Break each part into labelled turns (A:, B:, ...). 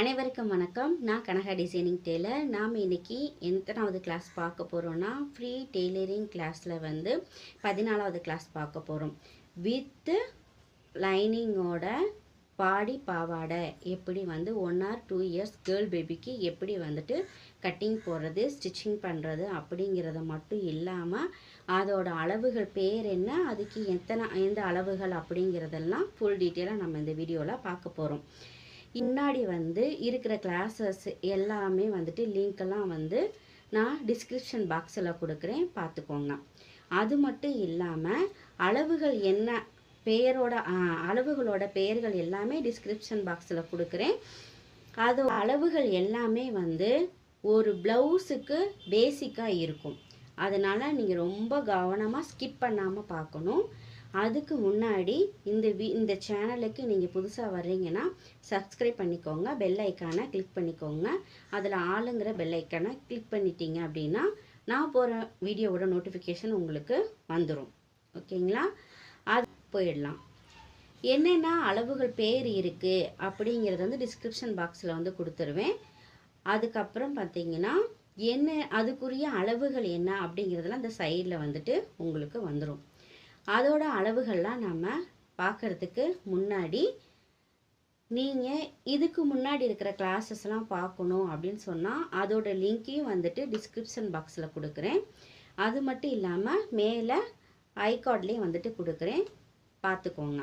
A: அனைவருக்கும் வணக்கம். நான் கனகா டிசைனிங் டெய்லர் நாம் இன்றைக்கி எத்தனாவது கிளாஸ் பார்க்க போகிறோன்னா ஃப்ரீ டெய்லரிங் கிளாஸில் வந்து பதினாலாவது கிளாஸ் பார்க்க போகிறோம் வித்து லைனிங்கோட பாடி பாவாடை எப்படி வந்து one or two years girl பேபிக்கு எப்படி வந்துட்டு கட்டிங் போடுறது ஸ்டிச்சிங் பண்ணுறது அப்படிங்கிறத மட்டும் இல்லாமல் அதோட அளவுகள் பேர் என்ன அதுக்கு எத்தனை எந்த அளவுகள் அப்படிங்கிறதெல்லாம் ஃபுல் டீட்டெயிலாக நம்ம இந்த வீடியோவில் பார்க்க போகிறோம் முன்னாடி வந்து இருக்கிற கிளாஸஸ் எல்லாமே வந்துட்டு லிங்க்கெல்லாம் வந்து நான் டிஸ்கிரிப்ஷன் பாக்ஸில் கொடுக்குறேன். பார்த்துக்கோங்க. அது மட்டும் இல்லாமல் அளவுகள் என்ன பெயரோட அளவுகளோட பெயர்கள் எல்லாமே டிஸ்கிரிப்ஷன் பாக்ஸில் கொடுக்குறேன். அது அளவுகள் எல்லாமே வந்து ஒரு ப்ளவுஸுக்கு பேசிக்காக இருக்கும். அதனால் நீங்கள் ரொம்ப கவனமாக ஸ்கிப் பண்ணாமல் பார்க்கணும். அதுக்கு முன்னாடி இந்த வி இந்த சேனலுக்கு நீங்கள் புதுசாக வர்றீங்கன்னா சப்ஸ்கிரைப் பண்ணிக்கோங்க பெல் ஐக்கானை கிளிக் பண்ணிக்கோங்க. அதில் ஆளுங்கிற பெல் ஐக்கானை கிளிக் பண்ணிட்டீங்க அப்படின்னா நான் போகிற வீடியோவோட நோட்டிஃபிகேஷன் உங்களுக்கு வந்துடும் ஓகேங்களா? அது போயிடலாம். என்னென்ன அளவுகள் பேர் இருக்குது அப்படிங்கிறது வந்து டிஸ்கிரிப்ஷன் பாக்ஸில் வந்து கொடுத்துருவேன். அதுக்கப்புறம் பார்த்தீங்கன்னா என்ன அதுக்குரிய அளவுகள் என்ன அப்படிங்கிறதுலாம் அந்த சைடில் வந்துட்டு உங்களுக்கு வந்துடும் அதோட அளவுகள்லாம் நம்ம பார்க்கறதுக்கு முன்னாடி நீங்கள் இதுக்கு முன்னாடி இருக்கிற கிளாஸஸ்லாம் பார்க்கணும் அப்படின்னு சொன்னால் அதோட லிங்க்கையும் வந்துட்டு டிஸ்கிரிப்ஷன் பாக்ஸில் கொடுக்குறேன். அது மட்டும் இல்லாமல் மேலே ஐகார்ட்லேயும் வந்துட்டு கொடுக்குறேன். பார்த்துக்கோங்க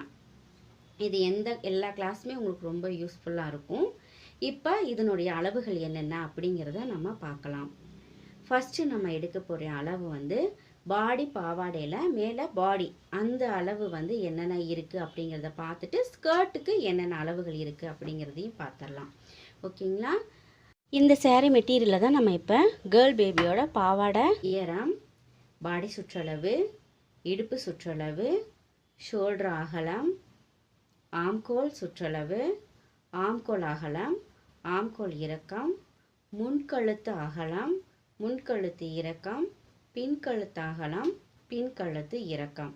A: இது எந்த எல்லா கிளாஸுமே உங்களுக்கு ரொம்ப யூஸ்ஃபுல்லாக இருக்கும். இப்போ இதனுடைய அளவுகள் என்னென்ன அப்படிங்கிறத நம்ம பார்க்கலாம் ஃபஸ்ட்டு நம்ம எடுக்க போகிற அளவு வந்து பாடி பாவாடையில் மேலே பாடி அந்த அளவு வந்து என்னென்ன இருக்குது அப்படிங்கிறத பார்த்துட்டு ஸ்கர்ட்டுக்கு என்னென்ன அளவுகள் இருக்குது அப்படிங்கிறதையும் பார்த்துடலாம். ஓகேங்களா? இந்த சேரீ மெட்டீரியலில் தான் நம்ம இப்போ கேர்ள் பேபியோட பாவாடை ஈரம் பாடி சுற்றளவு இடுப்பு சுற்றளவு ஷோல்டர் அகலம் ஆம்கோல் சுற்றளவு ஆம்கோல் அகலம் ஆம்கோல் இறக்கம் முன்கழுத்து அகலம் முன்கழுத்து இறக்கம் பின்கழுத்தாகலாம் பின்கழுத்து இறக்கம்.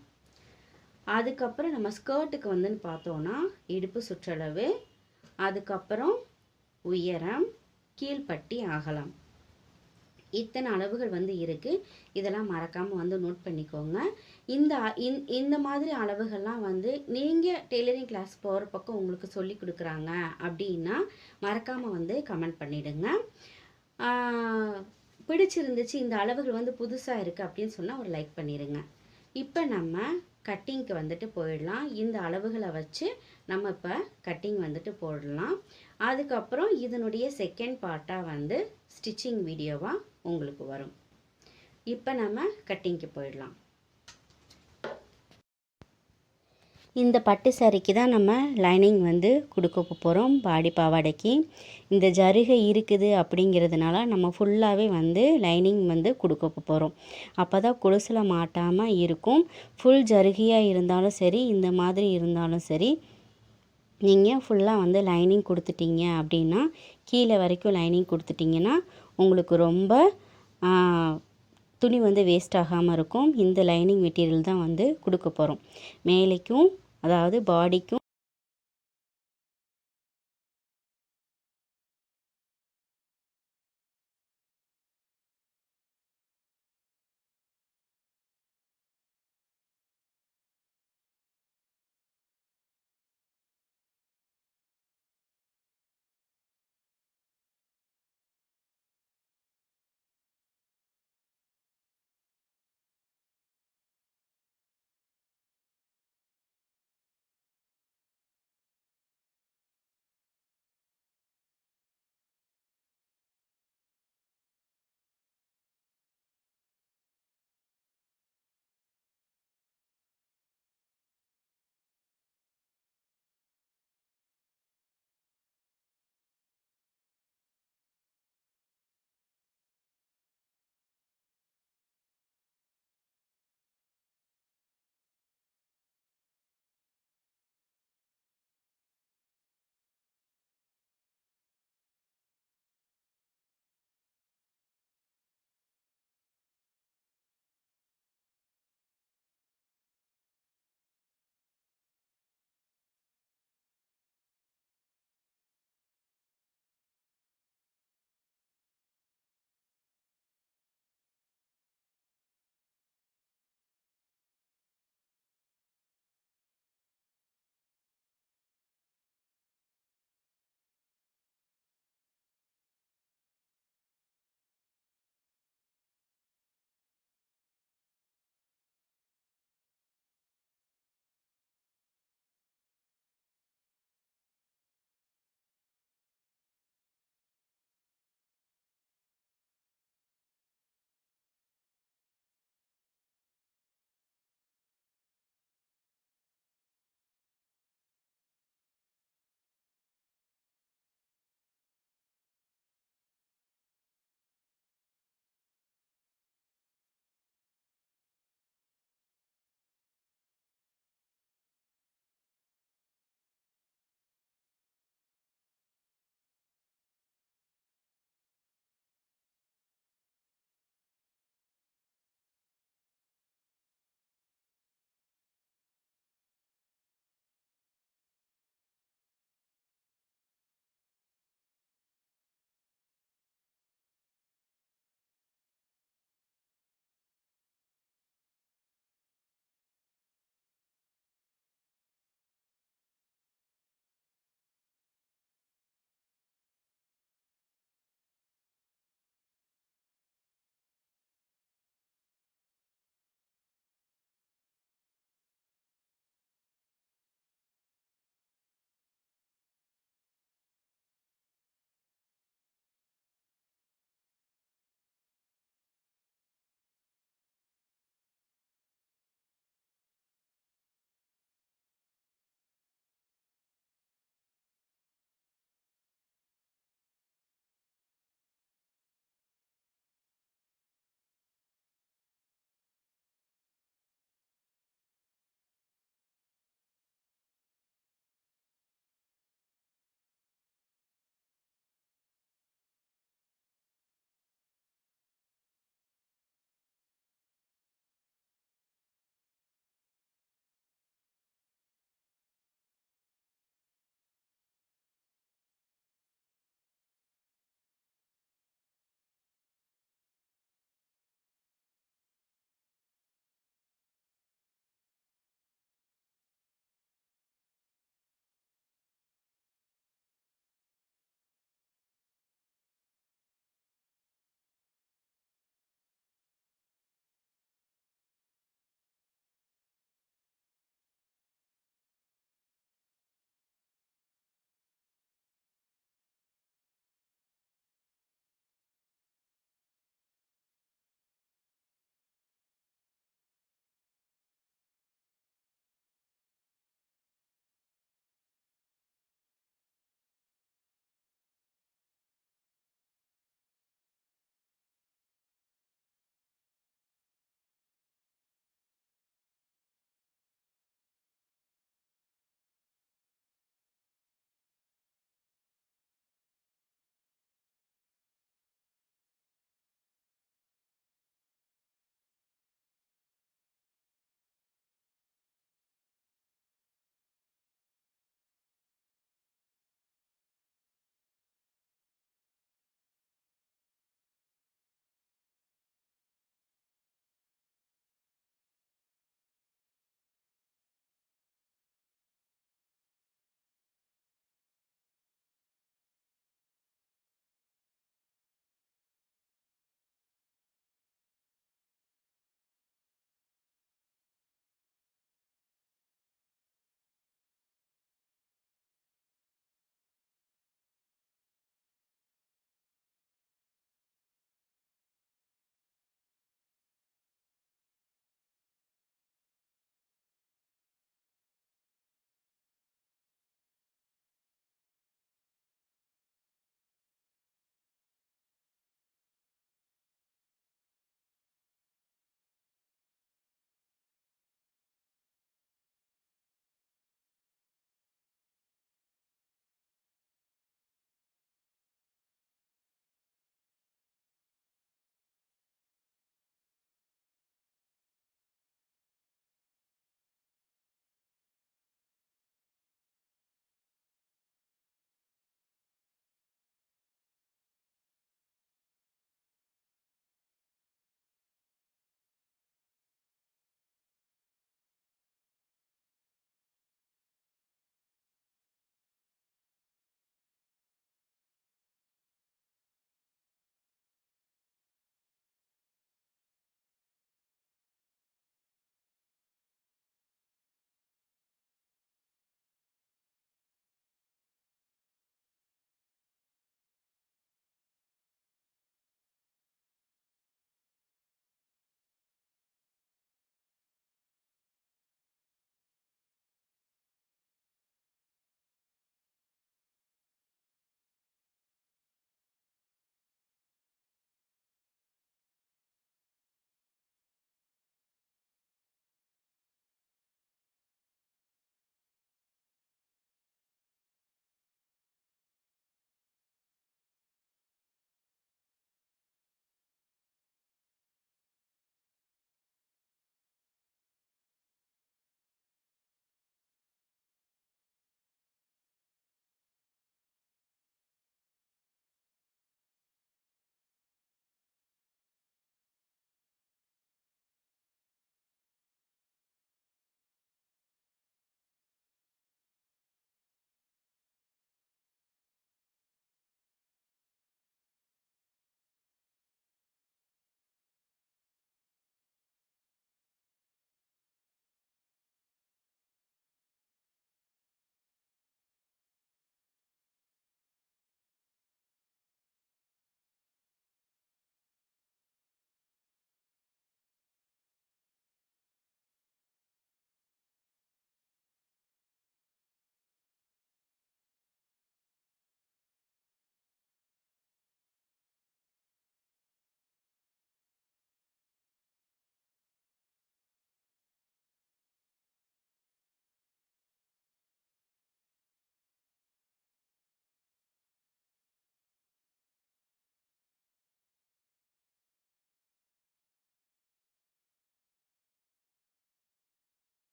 A: அதுக்கப்புறம் நம்ம ஸ்கர்ட்டுக்கு வந்துன்னு பார்த்தோன்னா இடுப்பு சுற்றளவு அதுக்கப்புறம் உயரம் கீழ்ப்பட்டி ஆகலாம். இத்தனை அளவுகள் வந்து இருக்குது இதெல்லாம் மறக்காமல் வந்து நோட் பண்ணிக்கோங்க. இந்த இந்த- இந்த மாதிரி அளவுகள்லாம் வந்து நீங்கள் டெய்லரிங் கிளாஸ் போகிற பக்கம் உங்களுக்கு சொல்லி கொடுக்குறாங்க அப்படின்னா மறக்காமல் வந்து கமெண்ட் பண்ணிவிடுங்க பிடிச்சிருந்துச்சு இந்த அளவுகள் வந்து புதுசாக இருக்குது அப்படின்னு சொன்னால் ஒரு லைக் பண்ணிடுங்க இப்போ நம்ம கட்டிங்க்கு வந்துட்டு போயிடலாம். இந்த அளவுகளை வச்சு நம்ம இப்போ கட்டிங் வந்துட்டு போடலாம். அதுக்கப்புறம் இதனுடைய செகண்ட் பார்ட்டாக வந்து ஸ்டிச்சிங் வீடியோவாக உங்களுக்கு வரும். இப்போ நம்ம கட்டிங்க்கு போயிடலாம். இந்த பட்டு சாரிக்கு தான் நம்ம லைனிங் வந்து கொடுக்க போகிறோம் பாடி பாவாடைக்கு. இந்த ஜருகை இருக்குது அப்படிங்கிறதுனால நம்ம ஃபுல்லாகவே வந்து லைனிங் வந்து கொடுக்க போகிறோம் அப்போ தான் கொலுசில் மாட்டாமல் இருக்கும். ஃபுல் ஜருகையாக இருந்தாலும் சரி இந்த மாதிரி இருந்தாலும் சரி நீங்கள் ஃபுல்லாக வந்து லைனிங் கொடுத்துட்டீங்க அப்படின்னா கீழே வரைக்கும் லைனிங் கொடுத்துட்டிங்கன்னா உங்களுக்கு ரொம்ப துணி வந்து வேஸ்ட் ஆகாமல் இருக்கும். இந்த லைனிங் மெட்டீரியல் தான் வந்து கொடுக்க போகிறோம் மேலேக்கும் அதாவது பாடிக்கும்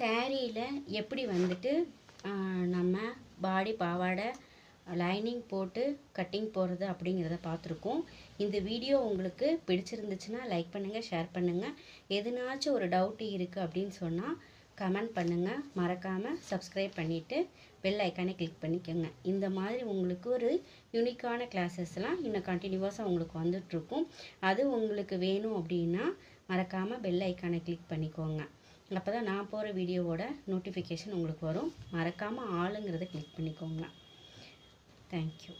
A: சேரீயில் எப்படி வந்துட்டு நம்ம பாடி பாவாடை லைனிங் போட்டு கட்டிங் போடுறது அப்படிங்கிறத பார்த்துருக்கோம். இந்த வீடியோ உங்களுக்கு பிடிச்சிருந்துச்சுன்னா லைக் பண்ணுங்கள் ஷேர் பண்ணுங்கள் எதுனாச்சும் ஒரு டவுட் இருக்குது அப்படின்னு சொன்னால் கமெண்ட் பண்ணுங்கள் மறக்காமல் சப்ஸ்கிரைப் பண்ணிவிட்டு பெல் ஐக்கானே கிளிக் பண்ணிக்கோங்க. இந்த மாதிரி உங்களுக்கு ஒரு யூனிக்கான கிளாஸஸ்லாம் இன்னும் கண்டினியூவஸாக உங்களுக்கு வந்துட்ருக்கும் அது உங்களுக்கு வேணும் அப்படின்னா மறக்காமல் பெல் ஐக்கானை கிளிக் பண்ணிக்கோங்க. அப்போ தான் நான் போகிற வீடியோவோட நோட்டிஃபிகேஷன் உங்களுக்கு வரும். மறக்காமல் ஆளுங்கிறத கிளிக் பண்ணிக்கோங்க. தேங்க்யூ